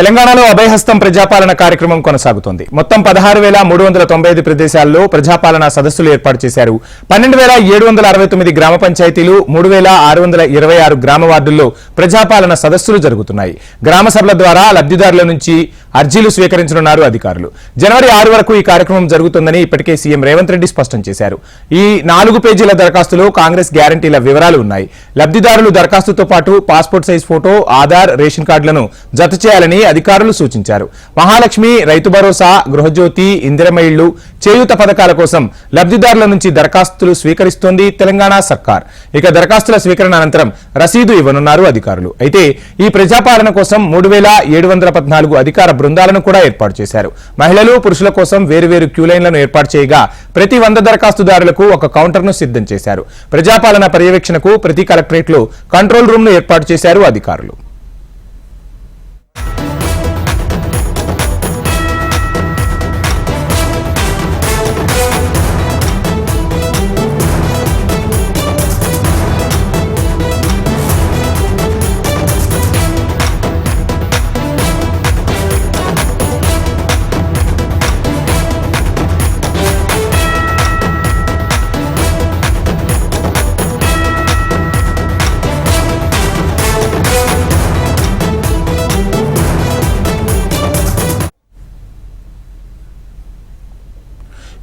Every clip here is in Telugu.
తెలంగాణలో అభయహస్తం ప్రజాపాలన కార్యక్రమం కొనసాగుతోంది. మొత్తం పదహారు వేల మూడు వందల తొంభై ఐదు ప్రదేశాల్లో ప్రజాపాలన సదస్సులు ఏర్పాటు చేశారు. పన్నెండు వేల ఏడు వందల అరవై తొమ్మిది గ్రామ పంచాయతీలు మూడు వేల ఆరు వందల ఇరవై ఆరు గ్రామ వార్డుల్లో ప్రజాపాలన సదస్సులు జరుగుతున్నాయి. గ్రామ సభల ద్వారా లబ్ధిదారుల నుంచి అర్జీలు స్వీకరించనున్నారు అధికారులు. జనవరి ఆరు వరకు ఈ కార్యక్రమం జరుగుతుందని ఇప్పటికే సీఎం రేవంత్ రెడ్డి స్పష్టం చేశారు. ఈ నాలుగు పేజీల దరఖాస్తులో కాంగ్రెస్ గ్యారంటీల వివరాలు ఉన్నాయి. లబ్ధిదారులు దరఖాస్తుతో పాటు passport size photo Aadhaar ration కార్డులను జత చేయాలని అధికారులు సూచించారు. మహాలక్ష్మి రైతు భరోసా గృహజ్యోతి ఇందిరమైళ్ళు చేయూత పథకాల కోసం లబ్ధిదారుల నుంచి దరఖాస్తులు స్వీకరిస్తోంది తెలంగాణ సర్కార్. ఇక దరఖాస్తుల స్వీకరణ అనంతరం రసీదు ఇవ్వనున్నారు అధికారులు. అయితే ఈ ప్రజాపాలన కోసం మూడు వేల ఏడు వందల పద్నాలుగు అధికార బృందాలను కూడా ఏర్పాటు చేశారు. మహిళలు పురుషుల కోసం వేరువేరు క్యూ లైన్లను ఏర్పాటు చేయగా ప్రతి వంద దరఖాస్తుదారులకు ఒక కౌంటర్ను సిద్ధం చేశారు. ప్రజాపాలన పర్యవేక్షణకు ప్రతి కలెక్టరేట్లో కంట్రోల్ రూమ్ను ఏర్పాటు చేశారు అధికారులు.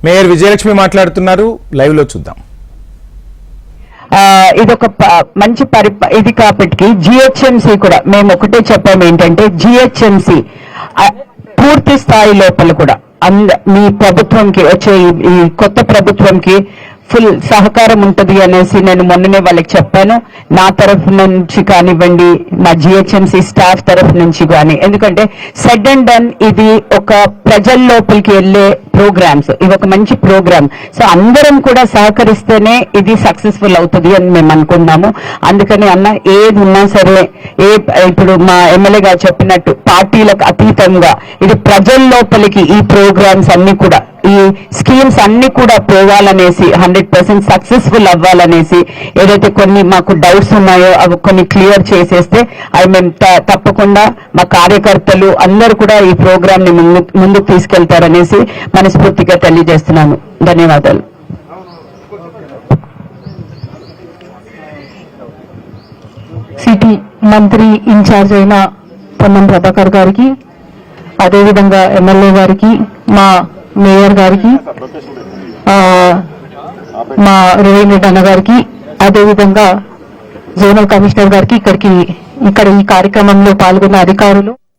మేయర్ విజయలక్ష్మి మాట్లాడుతున్నారు. లైవ్లో చూద్దాం. ఆ, ఇదొక ప- మంచి పరి ఇది కాబట్టి జిహెచ్ఎంసి కూడా మేము ఒకటే చెప్పాము ఏంటంటే జిహెచ్ఎంసి పూర్తి స్థాయి లోపల కూడా అంద మీ ప్రభుత్వంకి వచ్చే ఈ- ఈ కొత్త ప్రభుత్వంకి ఫుల్ సహకారం ఉంటది అనేసి నేను మొన్ననే వాళ్ళకి చెప్పాను. నా తరఫు నుంచి కానివ్వండి మా జిహెచ్ఎంసీ స్టాఫ్ తరఫు నుంచి కానీ ఎందుకంటే సెడ్ అండ్ డన్ ఇది ఒక ప్రజల లోపలికి వెళ్ళే ప్రోగ్రామ్స్. ఇది ఒక మంచి ప్రోగ్రామ్. సో అందరం కూడా సహకరిస్తేనే ఇది సక్సెస్ఫుల్ అవుతుంది అని మేము అనుకున్నాము అందుకని అన్న ఏది ఉన్నా సరే ఏ ఇప్పుడు మా ఎమ్మెల్యే గారు చెప్పినట్టు పార్టీలకు అతీతంగా ఇది ప్రజల లోపలికి ఈ ప్రోగ్రామ్స్ అన్ని కూడా ఈ స్కీమ్స్ అన్ని కూడా పోవాలనేసి హండ్రెడ్ పర్సెంట్ సక్సెస్ఫుల్ అవ్వాలనేసి ఏదైతే కొన్ని మాకు డౌట్స్ ఉన్నాయో అవి కొన్ని క్లియర్ చేసేస్తే అవి మేము త- తప్పకుండా మా కార్యకర్తలు అందరూ కూడా ఈ ప్రోగ్రామ్ని ముందుకు తీసుకెళ్తారనేసి మనస్ఫూర్తిగా తెలియజేస్తున్నాను. ధన్యవాదాలు. సిటీ మంత్రి ఇన్ఛార్జ్ అయిన పొన్నం ప్రభాకర్ గారికి అదేవిధంగా ఎమ్మెల్యే గారికి మా మేయర్ గారికి ఆ, మా రేవంత్ రెడ్డి అన్న గారికి అదేవిధంగా జోనల్ కమిషనర్ గారికి ఇక్కడికి ఇక్కడ ఈ కార్యక్రమంలో పాల్గొన్న అధికారులు